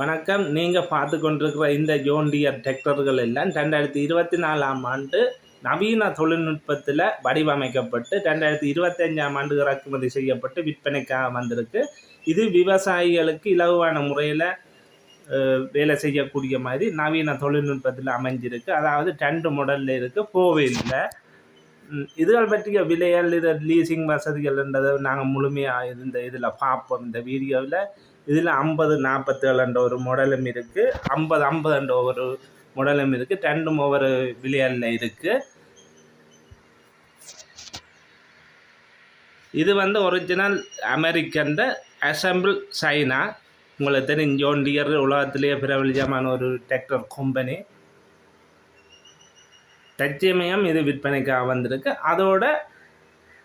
வணக்கம். நீங்கள் பார்த்து கொண்டிருக்கிற இந்த ஜோண்டியர் டிராக்டர்கள் எல்லாம் ரெண்டாயிரத்தி இருபத்தி நாலாம் ஆண்டு நவீன தொழில்நுட்பத்தில் வடிவமைக்கப்பட்டு ரெண்டாயிரத்தி இருபத்தஞ்சாம் ஆண்டு இறக்குமதி செய்யப்பட்டு விற்பனைக்காக வந்திருக்கு. இது விவசாயிகளுக்கு இலகுவான முறையில் வேலை செய்யக்கூடிய மாதிரி நவீன தொழில்நுட்பத்தில் அமைஞ்சிருக்கு. அதாவது ரெண்டு மாடலில் இருக்குது கோவிலில் இதுகள் பற்றிய விலைகள் இது லீசிங் வசதிகள்ன்றதை நாங்கள் முழுமையாக இந்த இதில் பார்ப்போம். இந்த வீடியோவில் இதில் ஐம்பது நாற்பத்தேழுன்ற ஒரு மாடலும் இருக்குது ஐம்பது ஐம்பதுன்ற ஒரு மாடலும் இருக்குது ரெண்டும் ஒவ்வொரு விலைகளில் இருக்குது இது வந்து ஒரிஜினல் அமெரிக்கன் அசம்பிள் சைனா உங்களுக்கு தெரியும் ஜோண்டியர் உலகத்திலேயே பிரபலியமான ஒரு டிராக்டர் கம்பெனி தற்சமயம் இது விற்பனைக்காக வந்திருக்கு. அதோட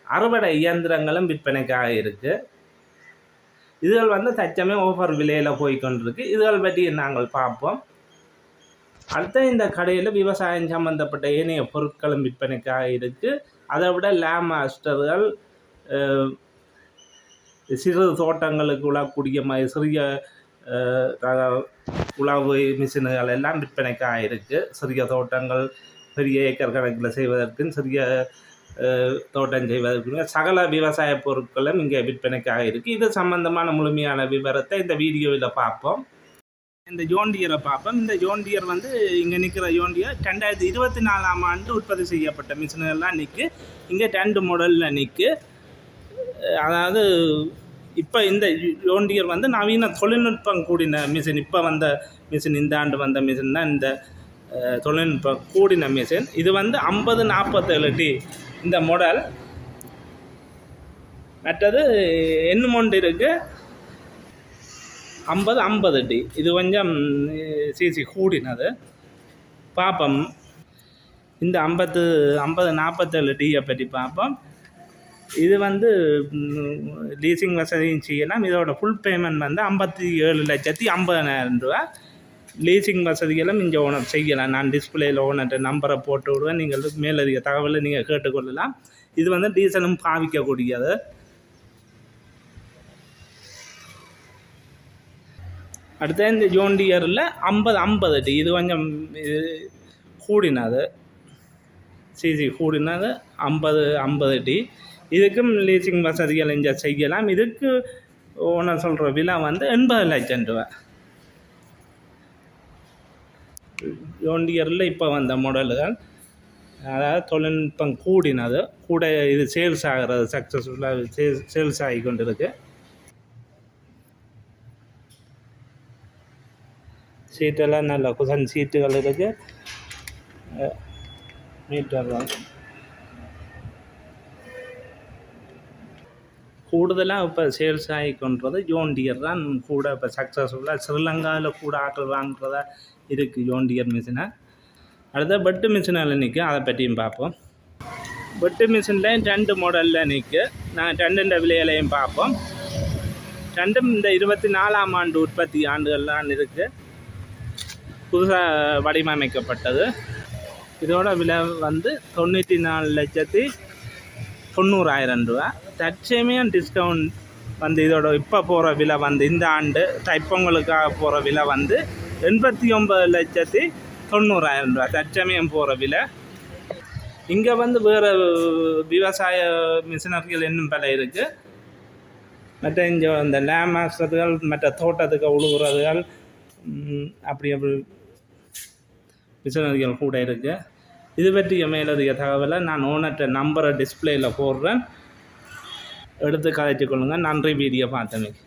அறுவடை இயந்திரங்களும் விற்பனைக்காக இருக்குது இதுகள் வந்து தச்சமே ஓஃபர் விலையில் போய்கொண்டிருக்கு இதுகள் பற்றி நாங்கள் பார்ப்போம். அடுத்த இந்த கடையில் விவசாயம் சம்மந்தப்பட்ட ஏனைய பொருட்களும் விற்பனைக்காக இருக்குது அதை விட லேம் மாஸ்டர்கள் சிறு தோட்டங்களுக்கு உழக்கூடிய மாதிரி சிறிய உழவு மிஷினுகள் எல்லாம் விற்பனைக்காக இருக்குது சிறிய தோட்டங்கள் பெரிய ஏக்கர் கணக்கில் செய்வதற்கு சிறிய தோட்டம் செய்வதற்கு சகல விவசாய பொருட்களும் இங்கே விற்பனைக்காக இருக்குது இது சம்பந்தமான முழுமையான விவரத்தை இந்த வீடியோவில் பார்ப்போம். இந்த ஜோண்டியரை பார்ப்போம். இந்த ஜோண்டியர் வந்து இங்கே நிற்கிற ஜோண்டியர் ரெண்டாயிரத்தி இருபத்தி நாலாம் ஆண்டு உற்பத்தி செய்யப்பட்ட மிஷினெல்லாம் நிற்கு இங்கே ரெண்டு மாடலில் நிற்கு அதாவது இப்போ இந்த ஜோண்டியர் வந்து நவீன தொழில்நுட்பம் கூடின மிஷின். இப்போ வந்த மிஷின் இந்த ஆண்டு வந்த மிஷின் தான் இந்த தொழில்நுட்பம் கூடின மிஷின். இது வந்து ஐம்பது நாற்பத்தேழு டி இந்த மாடல் மற்றது என்னமொண்டு இருக்குது ஐம்பது ஐம்பது டி. இது கொஞ்சம் சிசி கூடினது. பார்ப்போம் இந்த ஐம்பத்து ஐம்பது நாற்பத்தேழு டியை பற்றி பார்ப்போம் இது வந்து லீசிங் வசதியும் செய்யலாம். இதோட ஃபுல் பேமெண்ட் வந்து ஐம்பத்தி ஏழு லட்சத்தி ஐம்பதனாயிரம் ரூபா லீசிங் வசதிகளும் இங்கே ஓனர் செய்யலாம். நான் டிஸ்பிளேயில் ஓனர்கிட்ட நம்பரை போட்டு விடுவேன். நீங்கள் மேலதிக தகவலை நீங்கள் கேட்டுக்கொள்ளலாம். இது வந்து டீசலும் பாவிக்கக்கூடியது. அடுத்த இந்த ஜோண்டியரில் ஐம்பது ஐம்பது டி இது கொஞ்சம் இது கூடினது. சிசி கூடினது ஐம்பது ஐம்பது டி இதுக்கும் லீசிங் வசதிகள் இங்கே செய்யலாம். இதுக்கு ஓனர் சொல்கிற விலை வந்து எண்பது லட்சம் ரூபா ஜோண்டியரில் இப்போ வந்த மாடல்கள் அதாவது தொழில்நுட்பம் கூடினது. கூட இது சேல்ஸ் ஆகிறது சக்ஸஸ்ஃபுல்லாக சேல்ஸ் சேல்ஸ் ஆகி கொண்டு இருக்கு சீட்டெல்லாம் நல்ல குசன் சீட்டுகள் இருக்குது மீட்டர் கூடுதலாக இப்போ சேல்ஸ் ஆகி கொண்டது ஜோண்டியர் தான் கூட இப்போ சக்ஸஸ்ஃபுல்லாக ஸ்ரீலங்காவில் கூட ஆர்டர் வாங்குறதா இருக்குது ஜோண்டியர் மிஷினை அடுத்த பெட்டு மிஷினில் நிற்கும் அதை பற்றியும் பார்ப்போம். பெட்டு மிஷினில் ரெண்டு மாடலில் நிற்கு நான் ரெண்டு விலையிலையும் பார்ப்போம். ரெண்டும் இந்த இருபத்தி நாலாம் ஆண்டு உற்பத்தி ஆண்டுகள்லாம் இருக்குது புதுசாக வடிவமைக்கப்பட்டது. இதோட விலை வந்து தொண்ணூற்றி நாலு லட்சத்தி தொண்ணூறாயிரம் ரூபா. தற்சமயம் டிஸ்கவுண்ட் வந்து இதோட இப்போ போகிற விலை வந்து இந்த ஆண்டு தைப்பொங்கலுக்காக போகிற விலை வந்து எண்பத்தி ஒம்பது லட்சத்தி தொண்ணூறாயிரம் ரூபா தற்சமயம் போகிற விலை. இங்கே வந்து வேறு விவசாய மிஷினர்கள் இன்னும் பல இருக்குது மற்ற இங்கே இந்த லேம் ஆசுறதுகள் மற்ற தோட்டத்துக்கு உழுகுறதுகள் அப்படி அப்படி மிஷினரிகள் கூட இருக்குது இது பற்றிய மேலதிக தகவலை நான் ஓனர்கிட்ட நம்பரை டிஸ்பிளேயில் போடுறேன். எடுத்து கதைச்சு கொள்ளுங்கள் நன்றி வீடியோ பார்த்தமைக்கு.